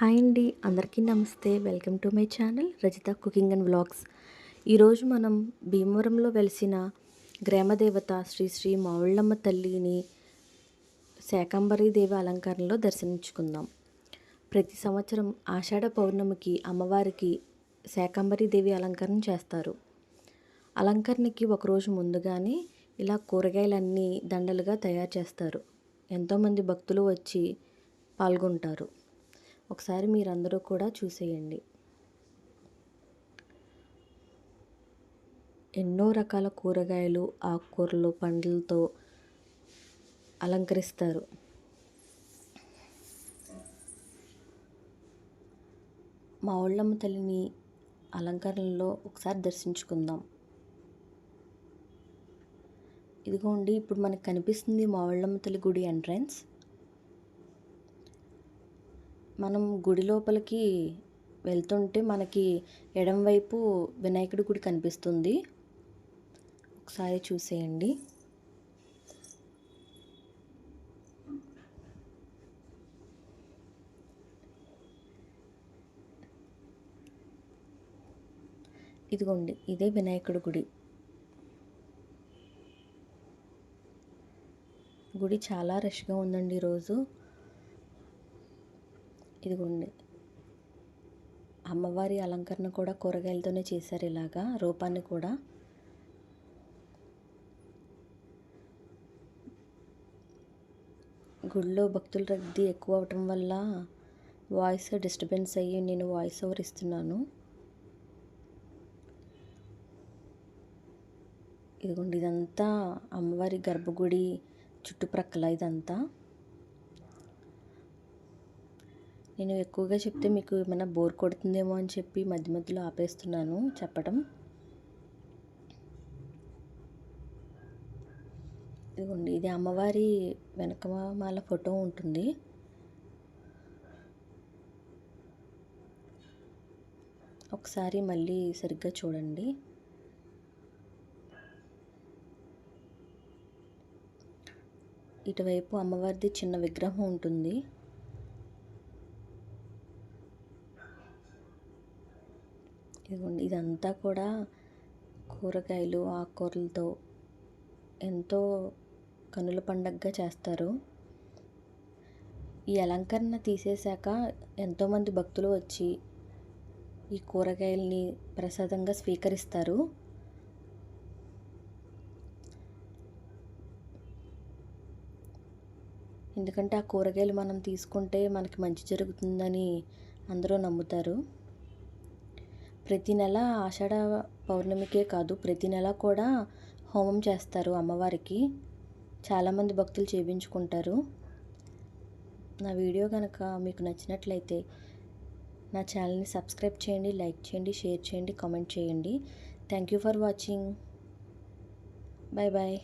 Hi అండి. అందరికీ నమస్తే. Welcome to my channel Rajitha cooking and vlogs. ఈరోజు మనం భీమవరంలో వెలిసిన గ్రామదేవత శ్రీ శ్రీ మావుళ్ళమ్మ తల్లిని శాకంబరి దేవి అలంకరణలో దర్శించుకుందాం. ప్రతి సంవత్సరం ఆషాఢ పౌర్ణమికి అమ్మవారికి శాకంబరి దేవి అలంకరణ చేస్తారు. అలంకరణకి ఒకరోజు ముందుగానే ఇలా కూరగాయలన్నీ దండలుగా తయారు చేస్తారు. ఎంతోమంది భక్తులు వచ్చి పాల్గొంటారు. ఒకసారి మీరందరూ కూడా చూసేయండి. ఎన్నో రకాల కూరగాయలు ఆకుకూరలు పండ్లతో అలంకరిస్తారు. మా ఒళ్ళమ్మ తల్లిని అలంకరణలో ఒకసారి దర్శించుకుందాం. ఇదిగోండి ఇప్పుడు మనకు కనిపిస్తుంది మా ఒళ్ళమ్మ తల్లి గుడి ఎంట్రన్స్ మనం గుడి లోపలికి వెళ్తుంటే మనకి ఎడం వైపు వినాయకుడి గుడి కనిపిస్తుంది. ఒకసారి చూసేయండి. ఇదిగోండి ఇదే వినాయకుడి గుడి. గుడి చాలా రష్గా ఉందండి ఈరోజు. ఇదిగోండి. అమ్మవారి అలంకరణ కూడా కూరగాయలతోనే చేశారు ఇలాగా రూపాన్ని కూడా. గుడిలో భక్తుల రద్దీ ఎక్కువ అవటం వల్ల వాయిస్ డిస్టర్బెన్స్ అయ్యి నేను వాయిస్ ఓవర్ ఇస్తున్నాను. ఇదిగోండి ఇదంతా అమ్మవారి గర్భగుడి చుట్టుప్రక్కల ఇదంతా. నేను ఎక్కువగా చెప్తే మీకు ఏమైనా బోర్ కొడుతుందేమో అని చెప్పి మధ్య మధ్యలో ఆపేస్తున్నాను చెప్పడం. ఇదిగోండి ఇది అమ్మవారి వెనకమాల ఫోటో ఉంటుంది. ఒకసారి మళ్ళీ సరిగ్గా చూడండి. ఇటువైపు అమ్మవారిది చిన్న విగ్రహం ఉంటుంది. ఇదిగోండి ఇదంతా కూడా కూరగాయలు ఆకుకూరలతో ఎంతో కనుల పండగగా చేస్తారు. ఈ అలంకరణ తీసేశాక ఎంతోమంది భక్తులు వచ్చి ఈ కూరగాయల్ని ప్రసాదంగా స్వీకరిస్తారు. ఎందుకంటే ఆ కూరగాయలు మనం తీసుకుంటే మనకి మంచి జరుగుతుందని అందరూ నమ్ముతారు. ప్రతి నెల ఆషాఢ పౌర్ణమికే కాదు ప్రతి నెల కూడా హోమం చేస్తారు అమ్మవారికి. చాలామంది భక్తులు చేయించుకుంటారు నా వీడియో కనుక మీకు నచ్చినట్లయితే నా ఛానల్ని సబ్స్క్రైబ్ చేయండి లైక్ చేయండి షేర్ చేయండి కామెంట్ చేయండి. Thank you for watching. Bye bye